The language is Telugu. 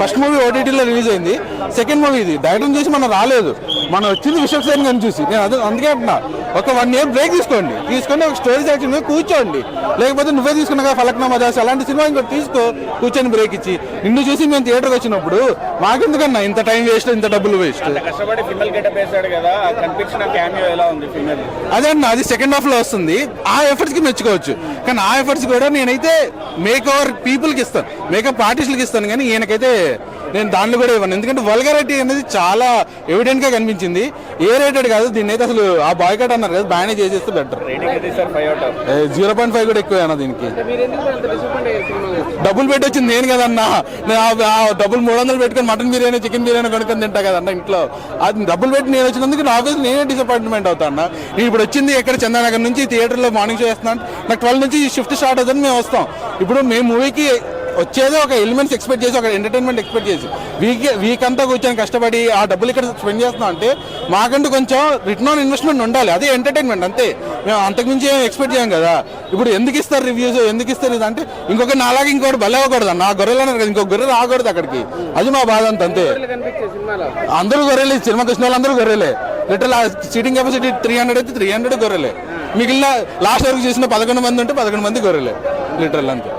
ఫస్ట్ మూవీ ఓటీటీలో రిలీజ్ అయింది. సెకండ్ మూవీ ఇది. డైరెక్టర్ చేసి మనం రాలేదు. మనం వచ్చింది విశ్వక్సేన్ అని చూసి. నేను అదే అందుకే అంటున్నా. ఒక వన్ ఇయర్ బ్రేక్ తీసుకోండి. తీసుకొని ఒక స్టోరీ సెక్షన్ మీద కూర్చోండి. లేకపోతే నువ్వే తీసుకున్నా ఫలక్నామా దాస్ అలాంటి సినిమా ఇంకోటి తీసుకో. కూర్చొని బ్రేక్ ఇచ్చి. నిన్ను చూసి మేము థియేటర్కి వచ్చినప్పుడు మాకెందుకన్నా ఇంత టైం వేస్ట్ ఇంత డబ్బులు వేస్ట్ అదే అన్న అది సెకండ్ హాఫ్లో వస్తుంది. ఆ ఎఫర్ట్స్కి మెచ్చుకోవచ్చు. కానీ ఆ ఎఫర్ట్స్ కూడా నేనైతే మేక్ ఓవర్ పీపుల్కి ఇస్తాను. మేకప్ ఆర్టిస్టులకి ఇస్తాను. కానీ ఈయనకైతే నేను దాంట్లో కూడా ఇవ్వను. ఎందుకంటే వల్గారిటీ అనేది చాలా ఎవిడెంట్గా కనిపించింది. ఏ రేటెడ్ కాదు దీన్ని అయితే అసలు ఆ బాయ్ కట్ అన్నారు కదా బ్యానే చేసేస్తే బెటర్ జీరో పాయింట్ ఫైవ్ కూడా ఎక్కువ అన్న దీనికి. డబ్బులు పెట్టి వచ్చింది నేను కదన్నా. నేను ఆ- డబ్బులు మూడు వందలు పెట్టుకొని మటన్ బిర్యానీ చికెన్ బిర్యానీ కొనుక్కొని తింటా కదన్నా ఇంట్లో. అది డబ్బులు పెట్టి నేను వచ్చినందుకు నా ఆఫీస్ నేనే డిసప్పాయింట్మెంట్ అవుతా అన్న. నేను ఇప్పుడు వచ్చింది ఎక్కడ చందానగర్ నుంచి థియేటర్లో మార్నింగ్ షో చేస్తున్నాను. నాకు ట్వెల్వ్ నుంచి షిఫ్ట్ స్టార్ట్ అవుతుంది మేము వస్తాం. ఇప్పుడు మేము మూవీకి వచ్చేదే ఒక ఎలిమెంట్స్ ఎక్స్పెక్ట్ చేసి ఒక ఎంటర్టైన్మెంట్ ఎక్స్పెక్ట్ చేసి. వీక్ వీక్ అంతా కూర్చొని కష్టపడి ఆ డబ్బులు ఇక్కడ స్పెండ్ చేస్తున్నాం అంటే మాకంటూ కొంచెం రిటర్న్ ఆన్ ఇన్వెస్ట్మెంట్ ఉండాలి. అదే ఎంటర్టైన్మెంట్ అంతే. మేము అంతకుమించి ఏం ఎక్స్పెక్ట్ చేయం కదా. ఇప్పుడు ఎందుకు ఇస్తారు రివ్యూస్ ఎందుకు ఇస్తారు ఇది? అంటే ఇంకొక నాలాగా ఇంకోటి బలే అవ్వకూడదు. నా గొర్రెలు అన్నారు కదా ఇంకొక గొర్రె రాకూడదు అక్కడికి. అది మా బాధ అంత అంతే. అందరూ గొర్రెలే. సినిమాకి వచ్చిన వాళ్ళందరూ గొర్రెలే. Literal seating capacity three hundred అయితే త్రీ హండ్రెడ్ గొర్రెలే. మిగిలిన లాస్ట్ వరకు చూసిన పదకొండు మంది ఉంటే పదకొండు మంది గొర్రెలే. లిటరల్ అంతే.